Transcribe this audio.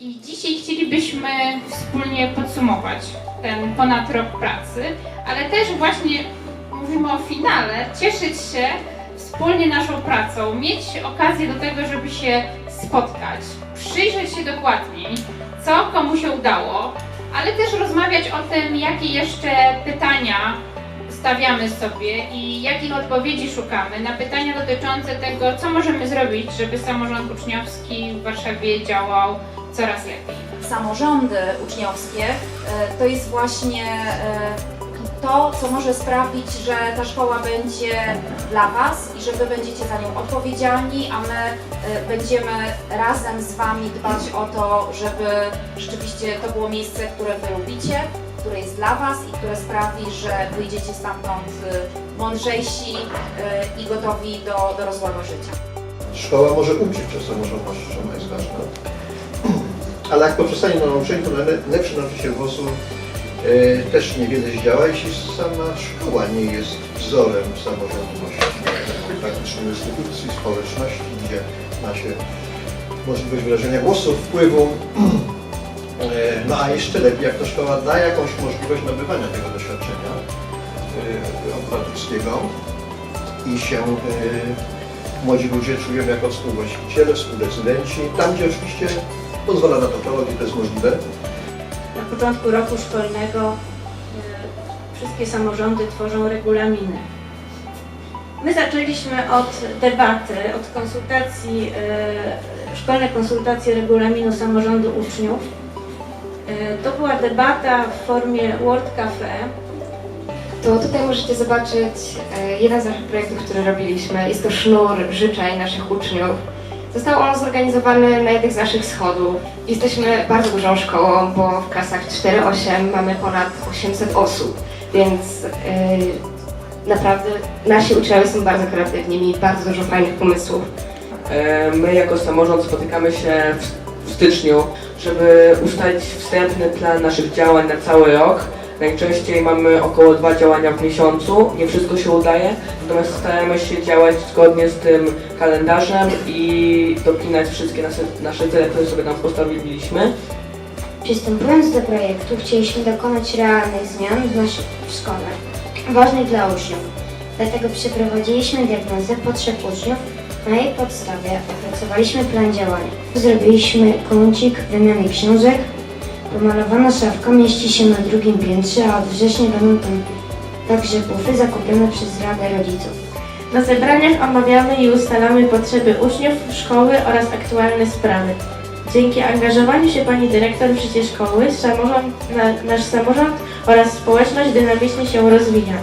I dzisiaj chcielibyśmy wspólnie podsumować ten ponad rok pracy, ale też właśnie mówimy o finale, cieszyć się wspólnie naszą pracą, mieć okazję do tego, żeby się spotkać, przyjrzeć się dokładniej, co komu się udało, ale też rozmawiać o tym, jakie jeszcze pytania stawiamy sobie i jakich odpowiedzi szukamy na pytania dotyczące tego, co możemy zrobić, żeby samorząd uczniowski w Warszawie działał coraz lepiej. samorządy uczniowskie e, to jest właśnie e, to, co może sprawić, że ta szkoła będzie dla Was i że Wy będziecie za nią odpowiedzialni, a my e, będziemy razem z Wami dbać o to, żeby rzeczywiście to było miejsce, które Wy lubicie, które jest dla Was i które sprawi, że wyjdziecie stamtąd mądrzejsi i gotowi do dorosłego życia. Szkoła może uczyć, że samorządność ona jest ważna. Ale jak poprzestanie na nauczeniu, to najlepszy nauczyciel WOS-u e, też niewiele zdziała, jeśli sama szkoła nie jest wzorem samorządności, praktycznej instytucji, społeczności, gdzie ma się możliwość wyrażenia głosu, wpływu. E, No a jeszcze lepiej, jak to szkoła da jakąś możliwość nabywania tego doświadczenia e, obywatelskiego i się młodzi ludzie czują jako współwłaściciele, współdecydenci, tam gdzie oczywiście pozwala na to prawo, gdzie to jest możliwe. Na początku roku szkolnego e, wszystkie samorządy tworzą regulaminy. My zaczęliśmy od debaty, od konsultacji, e, szkolnej konsultacji regulaminu samorządu uczniów. E, To była debata w formie World Cafe. to tutaj możecie zobaczyć jeden z naszych projektów, który robiliśmy. Jest to sznur życzeń naszych uczniów. Został on zorganizowany na jednych z naszych schodów. Jesteśmy bardzo dużą szkołą, bo w klasach 4-8 mamy ponad 800 osób, więc e, naprawdę nasi uczniowie są bardzo kreatywni, mieli bardzo dużo fajnych pomysłów. E, My jako samorząd spotykamy się w styczniu, żeby ustalić wstępny plan naszych działań na cały rok. Najczęściej mamy około dwa działania w miesiącu, nie wszystko się udaje, natomiast staramy się działać zgodnie z tym kalendarzem i dopinać wszystkie nasze, nasze cele, które sobie tam postawiliśmy. Przystępując do projektu, chcieliśmy dokonać realnych zmian w naszej szkole, ważnych dla uczniów. Dlatego przeprowadziliśmy diagnozę potrzeb uczniów. Na jej podstawie opracowaliśmy plan działania. Zrobiliśmy kącik wymiany książek. Pomalowana szafka mieści się na drugim piętrze, a od września będą tam także bufy zakupione przez Radę Rodziców. Na zebraniach omawiamy i ustalamy potrzeby uczniów, szkoły oraz aktualne sprawy. Dzięki angażowaniu się Pani Dyrektor w życie szkoły, samorząd, na, nasz samorząd oraz społeczność dynamicznie się rozwija.